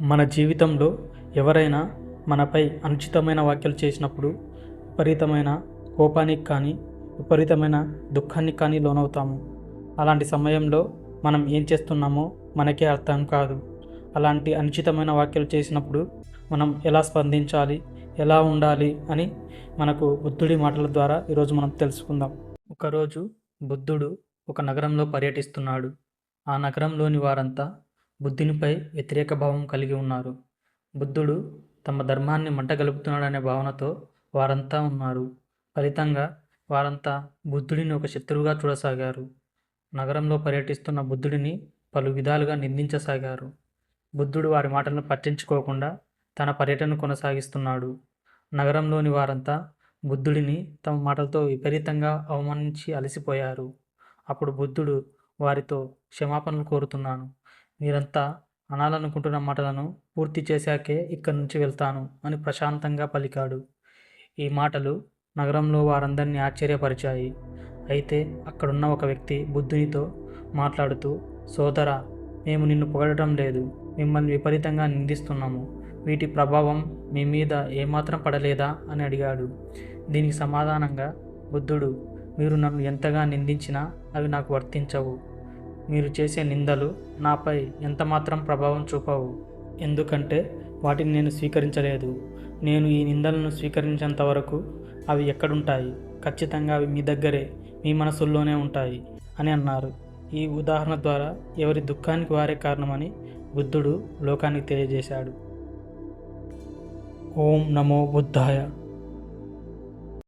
మన జీవితంలో ఎవరైనా మనపై అనుచితమైన వ్యాఖ్యలు చేసినప్పుడు విపరీతమైన కోపానికి కానీ విపరీతమైన దుఃఖానికి కానీ లోనవుతాము. అలాంటి సమయంలో మనం ఏం చేస్తున్నామో మనకే అర్థం కాదు. అలాంటి అనుచితమైన వ్యాఖ్యలు చేసినప్పుడు మనం ఎలా స్పందించాలి ఎలా ఉండాలి అని మనకు బుద్ధుడి మాటల ద్వారా ఈరోజు మనం తెలుసుకుందాం. ఒకరోజు బుద్ధుడు ఒక నగరంలో పర్యటిస్తున్నాడు. ఆ నగరంలోని వారంతా బుద్ధునిపై వ్యతిరేక భావం కలిగి ఉన్నారు. బుద్ధుడు తమ ధర్మాన్ని మంటగలుపుతున్నాడనే భావనతో వారంతా ఉన్నారు. ఫలితంగా వారంతా బుద్ధుడిని ఒక శత్రువుగా చూడసాగారు. నగరంలో పర్యటిస్తున్న బుద్ధుడిని పలు విధాలుగా నిందించసాగారు. బుద్ధుడు వారి మాటలను పట్టించుకోకుండా తన పర్యటన కొనసాగిస్తున్నాడు. నగరంలోని వారంతా బుద్ధుడిని తమ మాటలతో విపరీతంగా అవమానించి అలసిపోయారు. అప్పుడు బుద్ధుడు వారితో క్షమాపణలు కోరుతున్నాను. మీరంతా అనాలనుకుంటున్న మాటలను పూర్తి చేశాకే ఇక్కడి నుంచి వెళ్తాను అని ప్రశాంతంగా పలికాడు. ఈ మాటలు నగరంలో వారందరినీ ఆశ్చర్యపరిచాయి. అయితే అక్కడున్న ఒక వ్యక్తి బుద్ధునితో మాట్లాడుతూ సోదరా మేము నిన్ను పొగడటం లేదు. మిమ్మల్ని విపరీతంగా నిందిస్తున్నాము. వీటి ప్రభావం మీ మీద ఏమాత్రం పడలేదా? అని అడిగాడు. దీనికి సమాధానంగా బుద్ధుడు మీరు నన్ను ఎంతగా నిందించినా అవి నాకు వర్తించవు. మీరు చేసే నిందలు నాపై ఎంతమాత్రం ప్రభావం చూపవు? ఎందుకంటే వాటిని నేను స్వీకరించలేదు. నేను ఈ నిందలను స్వీకరించేంత వరకు అవి ఎక్కడుంటాయి? ఖచ్చితంగా అవి మీ దగ్గరే మీ మనసుల్లోనే ఉంటాయి అని అన్నారు. ఈ ఉదాహరణ ద్వారా ఎవరి దుఃఖానికి వారే కారణమని బుద్ధుడు లోకానికి తెలియజేశాడు. ఓం నమో బుద్ధాయ.